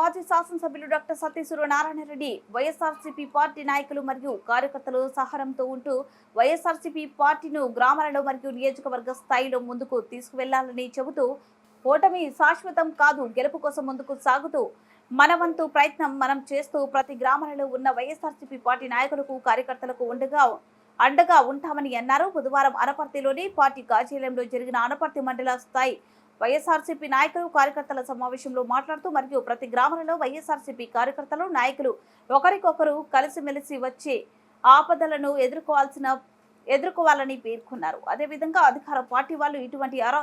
మాజీ శాసనసభ్యులు doctor Sateeshwara Narayana Reddy YSRCP party నాయకులు మరియు కార్యకర్తలు సహనంతో ఉంటూ వైఎస్ఆర్సీపీ పార్టీను గ్రామాలలో మరియు నియోజకవర్గ స్థాయిలో ముందుకు తీసుకువెళ్ళాలని చెబుతూ ఓటమి శాశ్వతం కాదు గెలుపు కోసం ముందుకు సాగుతూ మనవంతు ప్రయత్నం మనం చేస్తూ ప్రతి గ్రామాలలో ఉన్న వైఎస్ఆర్సీపీ పార్టీ నాయకులకు కార్యకర్తలకు ఉండగా అండగా ఉంటామని అన్నారు. బుధవారం అనపర్తిలోని పార్టీ కార్యాలయంలో జరిగిన అనపర్తి మండల స్థాయి వైఎస్ఆర్సీపీ నాయకులు కార్యకర్తల సమావేశంలో మాట్లాడుతూ మరియు ప్రతి గ్రామాలలో వైఎస్ఆర్సీపీ కార్యకర్తలు నాయకులు ఒకరికొకరు కలిసిమెలిసి వచ్చే ఆపదలను ఎదుర్కోవాల్సిన ఎదుర్కోవాలని పేర్కొన్నారు. అదేవిధంగా అధికార పార్టీ వాళ్ళు ఇటువంటి అర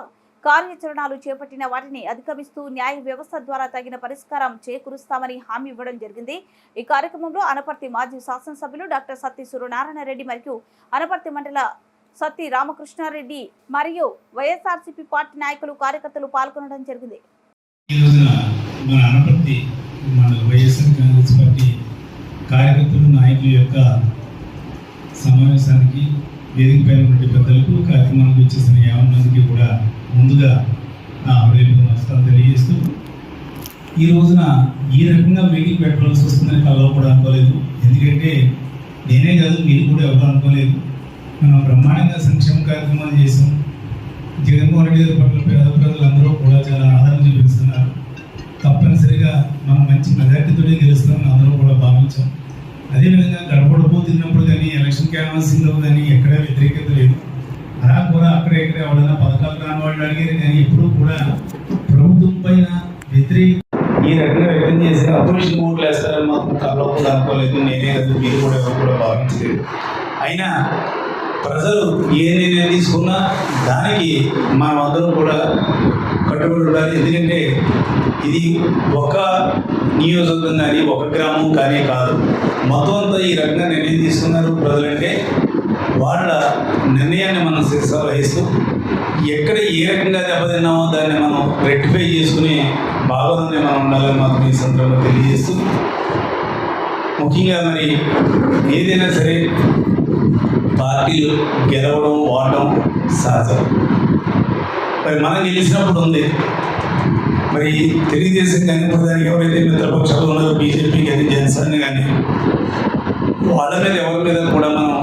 కార్యాచరణలు చేపట్టిన వాటిని అధిగమిస్తూ న్యాయ వ్యవస్థ ద్వారా తగిన పరిష్కారం చేకూరుస్తామని హామీ ఇవ్వడం జరిగింది. ఈ కార్యక్రమంలో అనపర్తి మాజీ శాసనసభ్యులు డాక్టర్ సత్తి సూర్యనారాయణ రెడ్డి మరియు అనపర్తి మండల సత్తి రామకృష్ణారెడ్డి మరియు వైఎస్ఆర్సీపీ పార్టీ నాయకులు కార్యకర్తలు పాల్గొనడం జరిగింది. ఈ రోజున మన వైఎస్ఆర్ కార్యకర్తలు నాయకుల యొక్క సమావేశానికి వేదికపై ఉన్నటువంటి పెద్దలకు కార్యక్రమానికి వచ్చేసిన యాభై మందికి కూడా ముందుగా నా రేపు నమస్కారం తెలియజేస్తూ ఈ రోజున ఈ రకంగా మీటింగ్ పెట్టవలసి వస్తుందని కల్లో కూడా అనుకోలేదు. ఎందుకంటే నేనే కాదు మీరు కూడా ఎవరు అనుకోలేదు. మనం బ్రహ్మాండంగా సంక్షేమ కార్యక్రమాలు చేసాం జగన్మోహన్ రెడ్డి గారి పట్ల పేద ప్రజలందరూ కూడా చాలా ఆదరణ చూపిస్తున్నారు. తప్పనిసరిగా మనం మంచి మెజార్టీతోనే గెలుస్తామని అందరూ కూడా భావించాం. అదేవిధంగా గడపడపో తిన్నప్పుడు కానీ ఎలక్షన్ క్యాన్వాసింగ్లో కానీ ఎక్కడ వ్యతిరేకత లేదు. అలా కూడా అక్కడ ఇక్కడ ఎవరైనా పథకాలు రాని వాళ్ళు అడిగారు కానీ ఎప్పుడూ కూడా ప్రభుత్వం పైన వ్యతిరేక ఈ రకంగా వ్యక్తం చేసి అపోజిషన్ ఓట్లు వేస్తారని మాత్రం కల్లో అనుకోలేదు. నేనే కాదు మీరు కూడా ఎవరు కూడా భావించలేదు. అయినా ప్రజలు ఏ నిర్ణయం తీసుకున్నా దానికి మనం అందరం కూడా కట్టుబడి ఉండాలి. ఎందుకంటే ఇది ఒక నియోజకవర్గం కానీ ఒక గ్రామం కానీ కాదు. మొత్తం అంతా ఈ రకంగా నిర్ణయం తీసుకున్నారు ప్రజలంటే వాళ్ళ నిర్ణయాన్ని మనం శిక్ష వహిస్తూ ఎక్కడ ఏ రకంగా దెబ్బతిన్నామో దాన్ని మనం రెక్టిఫై చేసుకుని భాగంలోనే మనం ఉండాలని మాత్రం ఈ సందర్భంగా తెలియజేస్తూ ముఖ్యంగా మరి ఏదైనా సరే పార్టీలు గెలవడం ఓడడం సహజం. మరి మనం గెలిచినప్పుడు ఉంది. మరి తెలుగుదేశం కానీ ప్రధానికి ఎవరైతే మిత్రపక్షాలు ఉన్నారో బీజేపీ కానీ జనసేన కానీ వాళ్ళ మీద ఎవరి మీద కూడా మనం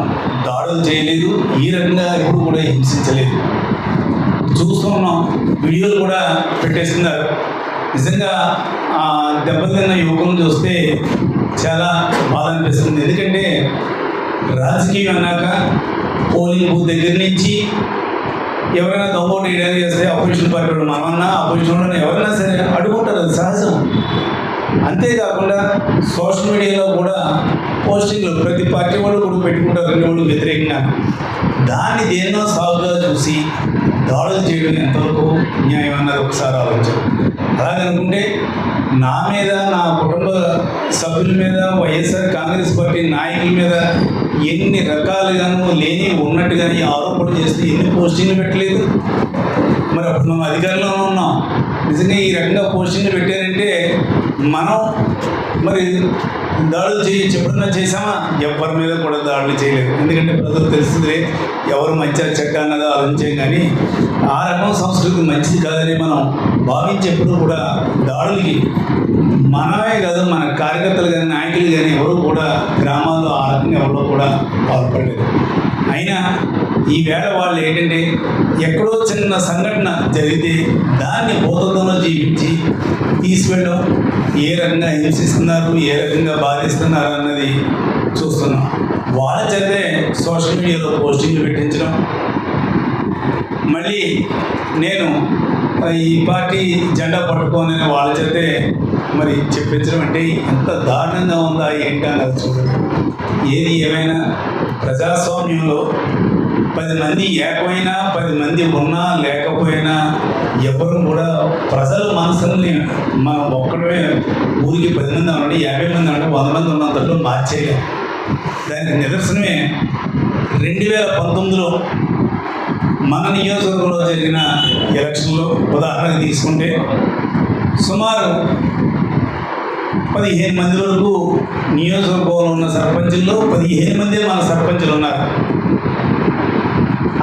దాడులు చేయలేదు. ఈ రకంగా ఎప్పుడు కూడా హింసించలేదు. చూస్తున్నాం వీడియోలు కూడా పెట్టేస్తున్నారు. నిజంగా దెబ్బతిన్న యువకులను చూస్తే చాలా బాధ అనిపిస్తుంది. ఎందుకంటే రాజకీయం అన్నాక పోలింగ్ బూత్ దగ్గర నుంచి ఎవరైనా దొంగోటి ఏదైనా చేస్తే అపోజిషన్ పార్టీ వాళ్ళు మనమన్నా అపోజిషన్ ఎవరైనా సరే అడుగుంటారు అది సహజం. అంతేకాకుండా సోషల్ మీడియాలో కూడా పోస్టింగ్లు ప్రతి పార్టీ వాళ్ళు కూడా పెట్టుకుంటారు రెండు వాళ్ళు వ్యతిరేకంగా. దాన్ని దేన్నో సాగుగా చూసి దాడులు చేయడం ఎంతవరకు న్యాయం అన్నది ఒకసారి ఆలోచన అలాగనుకుంటే నా మీద నా కుటుంబ సభ్యుల మీద వైఎస్ఆర్ కాంగ్రెస్ పార్టీ నాయకుల మీద ఎన్ని రకాలుగాను లేని ఉన్నట్టుగాని ఆరోపణలు చేస్తే ఎన్ని పోస్టింగ్లు పెట్టలేదు? మరి అప్పుడు మనం అధికారంలో ఉన్నాం. నిజంగా ఈ రకంగా పోస్టింగ్లు పెట్టారంటే మనం మరి దాడులు చేయొచ్చు ఎప్పుడన్నా చేసామా ఎవరి మీద కూడా దాడులు చేయలేదు. ఎందుకంటే ప్రజలు తెలుస్తుంది ఎవరు మంచి చెడ్డ అన్నది ఆలోచించాం కానీ ఆ రకం సంస్కృతి మంచిది కాదని మనం భావించేప్పుడు కూడా దాడులకి మనమే కాదు మన కార్యకర్తలు కానీ నాయకులు కానీ ఎవరు కూడా గ్రామాల్లో ఆ రకంగా ఎవరో కూడా పాల్పడలేదు. అయినా ఈ వేళ వాళ్ళు ఏంటంటే ఎక్కడో చిన్న సంఘటన జరిగితే దాన్ని బోధంలో జీవించి తీసుకెళ్ళడం ఏ రకంగా హింసిస్తున్నారు ఏ రకంగా బాధిస్తున్నారు అన్నది చూస్తున్నాం. వాళ్ళ చేతే సోషల్ మీడియాలో పోస్టింగ్లు పెట్టించడం. మళ్ళీ నేను ఈ పార్టీ జెండా పట్టుకోని వాళ్ళ చేతే మరి చెప్పించడం అంటే ఎంత దారుణంగా ఉందా ఏంటి అన్నది చూడండి. ఏది ఏమైనా ప్రజాస్వామ్యంలో పది మంది ఏకమైనా పది మంది ఉన్నా లేకపోయినా ఎవరు కూడా ప్రజల మనసుల్ని మనం ఒక్కడమే ఊరికి పది మంది ఉండండి యాభై మంది ఉంటే వంద మంది ఉన్నంతలో మార్చేయలేం. దానికి నిదర్శనమే రెండు వేల పంతొమ్మిదిలో మన నియోజకవర్గంలో జరిగిన ఎలక్షన్లో ఉదాహరణ తీసుకుంటే సుమారు పదిహేను మంది వరకు నియోజకవర్గంలో సర్పంచుల్లో పదిహేను మంది మన సర్పంచులు ఉన్నారు.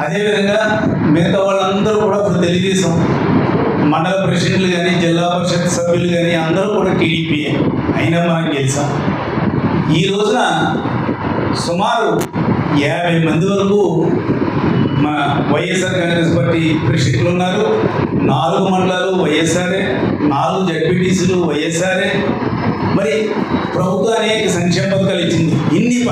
అదేవిధంగా మిగతా వాళ్ళందరూ కూడా ఇప్పుడు తెలుగుదేశం మండల ప్రెసిడెంట్లు కానీ జిల్లా పరిషత్ సభ్యులు కానీ అందరూ కూడా టీడీపీ అయినా మనం గెలిచాం. ఈ రోజున సుమారు యాభై మంది వరకు మా వైఎస్ఆర్ కాంగ్రెస్ పార్టీ ప్రెసిడెంట్లు ఉన్నారు. నాలుగు మండలాలు వైఎస్ఆర్ఏ నాలుగు జడ్పీటీసీలు వైఎస్ఆర్ఏ మరి ప్రభుత్వం అనేక సంక్షేమ పథకాలు ఇచ్చింది. ఇన్ని